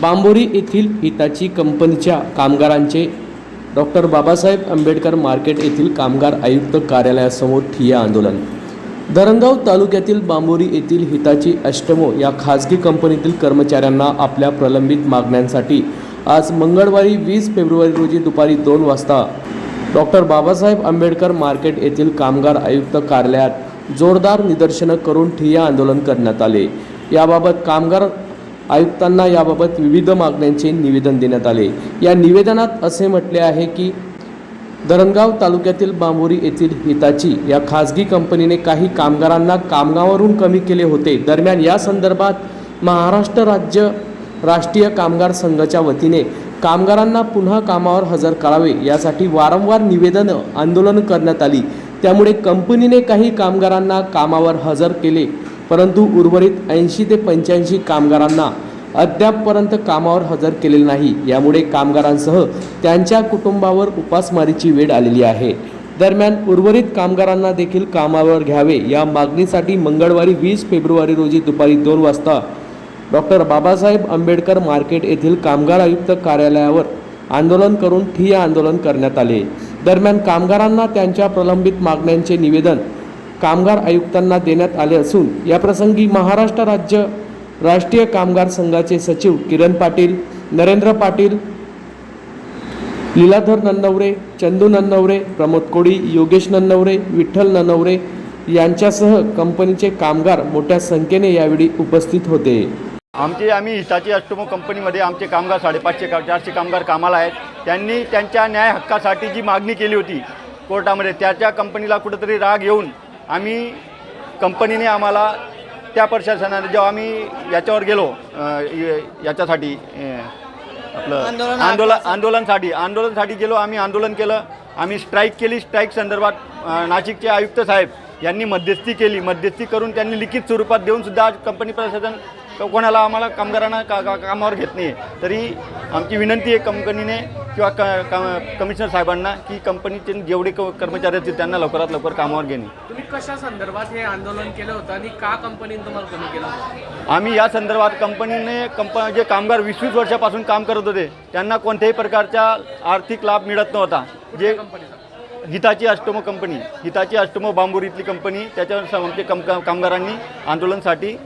बांबोरी येथील हिताची कंपनीच्या कामगारांचे डॉक्टर बाबासाहेब आंबेडकर मार्केट येथील कामगार आयुक्त कार्यालयासमोर ठिय्या आंदोलन. धरणगाव तालुक्यातील बांबोरी येथील हिताची अष्टमो या खाजगी कंपनीतील कर्मचाऱ्यांना आपल्या प्रलंबित मागण्यांसाठी आज मंगळवारी वीस फेब्रुवारी रोजी दुपारी दोन वाजता डॉक्टर बाबासाहेब आंबेडकर मार्केट येथील कामगार आयुक्त कार्यालयात जोरदार निदर्शनं करून ठिय्या आंदोलन करण्यात आले. याबाबत कामगार आयुक्तांना याबाबत विविध मागण्यांचे निवेदन देण्यात आले. या निवेदनात असे म्हटले आहे की धरणगाव तालुक्यातील बांबोरी येथील हिताची या खाजगी कंपनीने काही कामगारांना कामगावरून कमी केले होते. दरम्यान या संदर्भात महाराष्ट्र राज्य राष्ट्रीय कामगार संघाच्या वतीने कामगारांना पुन्हा कामावर हजर करावे यासाठी वारंवार निवेदनं आंदोलन करण्यात आली. त्यामुळे कंपनीने काही कामगारांना कामावर हजर केले. परंतु उर्वरित ऐंशी ते पंच्याऐंशी कामगारांना अद्यापपर्यंत कामावर हजर केलेले नाही. यामुळे कामगारांसह त्यांच्या कुटुंबावर उपासमारीची वेळ आलेली आहे. दरम्यान उर्वरित कामगारांना देखील कामावर घ्यावे या मागणीसाठी मंगळवारी वीस फेब्रुवारी रोजी दुपारी दोन वाजता डॉक्टर बाबासाहेब आंबेडकर मार्केट येथील कामगार आयुक्त कार्यालयावर आंदोलन करून ठिय्या आंदोलन करण्यात आले. दरम्यान कामगारांना त्यांच्या प्रलंबित मागण्यांचे निवेदन कामगार आयुक्तांना देण्यात आले असून याप्रसंगी महाराष्ट्र राज्य राष्ट्रीय कामगार संघाचे सचिव किरण पाटील नरेंद्र पाटील लीलाधर नन्नवरे चंदू नन्नवरे प्रमोद कोडी योगेश नन्नवरे विठ्ठल नन्नवरे यांच्यासह कंपनीचे कामगार मोठ्या संख्येने यावेळी उपस्थित होते. आमचे आम्ही हिताची अष्टमो कंपनीमध्ये आमचे कामगार साडेपाचशे का चारशे कामगार कामाला आहेत. त्यांनी त्यांच्या न्याय हक्कासाठी जी मागणी केली होती कोर्टामध्ये त्याच्या कंपनीला कुठंतरी राग येऊन आम्ही कंपनीने आम्हाला त्या प्रशासनाने जेव्हा आम्ही याच्यावर गेलो याच्यासाठी आपलं आंदोलन- आंदोलन आंदोलनसाठी आंदोलनसाठी गेलो आम्ही आंदोलन केलं आम्ही स्ट्राईक केली स्ट्राईक संदर्भात नाशिकचे आयुक्त साहेब यांनी मध्यस्थी केली मध्यस्थी करून त्यांनी लिखित स्वरूपात देऊन सुद्धा आज कंपनी प्रशासन कोणाला आम्हाला कामगारांना का का कामावर घेत नाही आहे तरी आमची विनंती आहे कंपनीने किंवा क क- कमिशनर साहेबांना की कंपनीचे जेवढे क कर्मचारी असतील त्यांना लवकरात लवकर कामावर घेणे. तुम्ही कशा संदर्भात हे आंदोलन केलं होतं आणि का कंपनीने तुम्हाला कमी केलं आम्ही या संदर्भात कंपनीने कंप जे कामगार वीस वीस वर्षापासून काम करत होते त्यांना कोणत्याही प्रकारचा आर्थिक लाभ मिळत नव्हता. जे कंपनीचा? Hitachi Astemo company Hitachi Astemo बांबुरी इथली कंपनी त्याच्यावर आमचे कम- कामगारांनी आंदोलनासाठी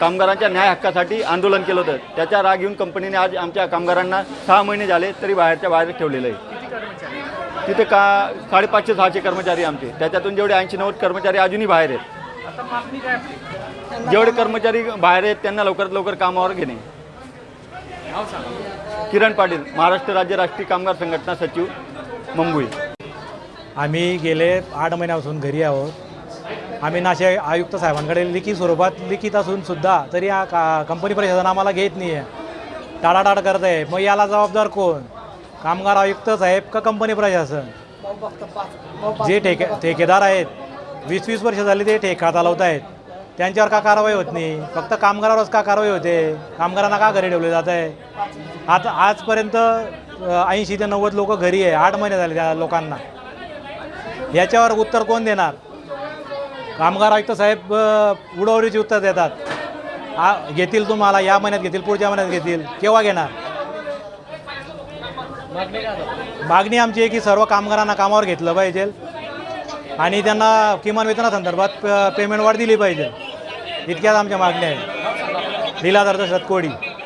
कामगारांच्या न्याय हक्कासाठी आंदोलन केलं होतं. त्याचा राग घेऊन कंपनीने आज आमच्या कामगारांना सहा महिने झाले तरी बाहेरच्या बाहेर ठेवलेलं आहे. किती कर्मचारी आहेत? तिथे का साडेपाचशे सहाशे कर्मचारी आमचे. त्याच्यातून जेवढे ऐंशी नव्वद कर्मचारी अजूनही बाहेर आहेत. आता मागणी काय आपली? जेवढे कर्मचारी बाहेर आहेत त्यांना लवकरात लवकर कामावर घेणे. किरण पाटील महाराष्ट्र राज्य राष्ट्रीय कामगार संघटना सचिव मुंबई. आम्ही गेले आठ महिन्यापासून घरी आहोत. आम्ही नाशिक आयुक्त साहेबांकडे लिखित स्वरूपात लिखित असून सुद्धा तरी हा का कंपनी प्रशासन आम्हाला घेत नाही आहे टाळाटाळ करत आहे मग याला जबाबदार कोण? कामगार आयुक्त साहेब का कंपनी प्रशासन? जे ठेके ठेकेदार आहेत वीस वीस वर्ष झाली ते ठेका चालवत आहेत त्यांच्यावर का कारवाई होत नाही? फक्त कामगारावरच का कारवाई होते? कामगारांना का घरी ठेवले जात आहे आता आजपर्यंत ऐंशी ते नव्वद लोक घरी आहे. आठ महिने झाले त्या लोकांना. याच्यावर उत्तर कोण देणार? कामगार आयुक्त साहेब उडवरीची उत्तर देतात. आ घेतील तुम्हाला या महिन्यात घेतील पुढच्या महिन्यात घेतील. केव्हा घेणार? मागणी आमची आहे की सर्व कामगारांना कामावर घेतलं पाहिजे आणि त्यांना किमान वेतनासंदर्भात पेमेंट वाढ दिली पाहिजे. इतक्याच आमच्या मागण्या आहेत. Liladhar Dashrath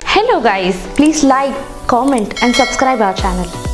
hello guys please like comment and subscribe our channel.